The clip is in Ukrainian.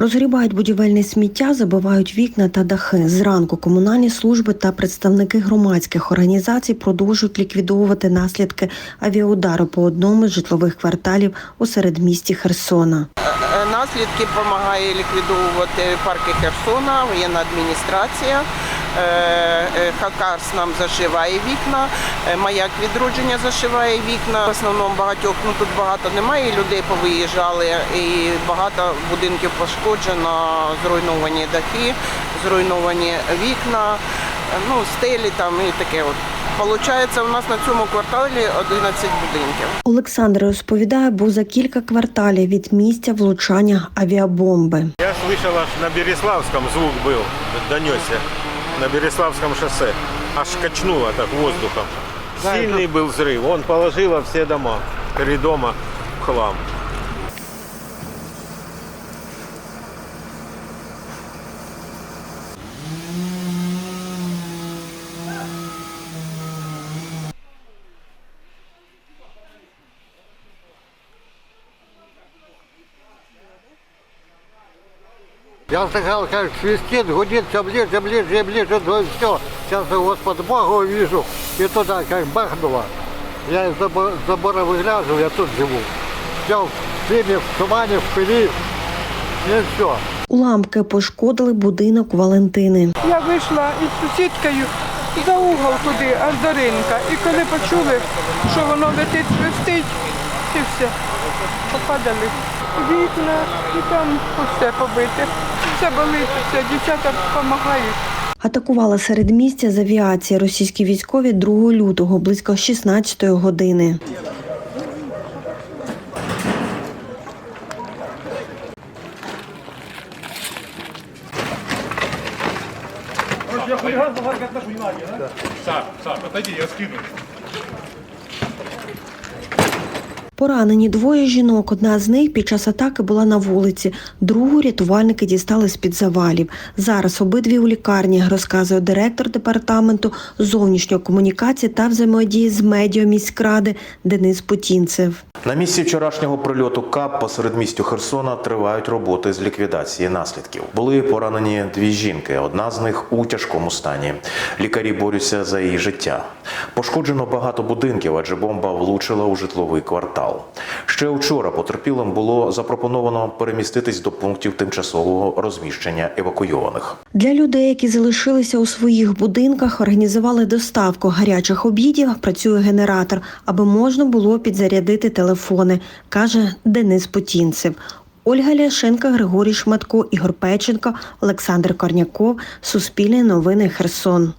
Розгрібають будівельне сміття, забивають вікна та дахи. Зранку комунальні служби та представники громадських організацій продовжують ліквідовувати наслідки авіаудару по одному з житлових кварталів у середмісті Херсона. Наслідки допомагає ліквідовувати парки Херсона, воєнна адміністрація. Е, е, Хакарс нам зашиває вікна, е, маяк відродження зашиває вікна. В основному багатьох ну тут багато немає, людей повиїжджали і багато будинків пошкоджено, зруйновані дахи, зруйновані вікна, ну стелі там і таке. От Получається, у нас на цьому кварталі 11 будинків. Олександр розповідає, був за кілька кварталів від місця влучання авіабомби. Я слышал, аж на Береславском звук был, донесся На Береславском шоссе. Аж качнуло так воздухом. Сильный был взрыв. Он положило все дома. Три дома в хлам. Я слыхал, как свистит, гудит все ближе, ближе, ближе, то все. Сейчас Господь Бога увижу, и туда как бахнуло. Я из забора, забора выгляжу, я тут живу. Все в дыме, в тумане, в пыли, и все. Уламки пошкодили будинок Валентини. Я вийшла із сусідкою за угол туди, аж до ринка. І коли почули, що воно летить, свистить, і все. Попадали вікна і там все побите. Все болить, все, дівчата допомагають. Атакувала середмістя з авіації російські військові 2 лютого близько 16 години. Саш, Саш, отойди, я скину. Поранені двоє жінок. Одна з них під час атаки була на вулиці. Другу рятувальники дістали з-під завалів. Зараз обидві у лікарні, розказує директор департаменту зовнішньої комунікації та взаємодії з медіа міськради Денис Путінцев. На місці вчорашнього прильоту КАП посеред містю Херсона тривають роботи з ліквідації наслідків. Були поранені дві жінки. Одна з них у тяжкому стані. Лікарі борються за її життя. Пошкоджено багато будинків, адже бомба влучила у житловий квартал. Ще вчора потерпілим було запропоновано переміститись до пунктів тимчасового розміщення евакуйованих. Для людей, які залишилися у своїх будинках, організували доставку гарячих обідів. Працює генератор, аби можна було підзарядити телефони, каже Денис Путінцев. Ольга Ляшенка, Григорій Шматко, Ігор Печенко, Олександр Корняков. Суспільне новини Херсон.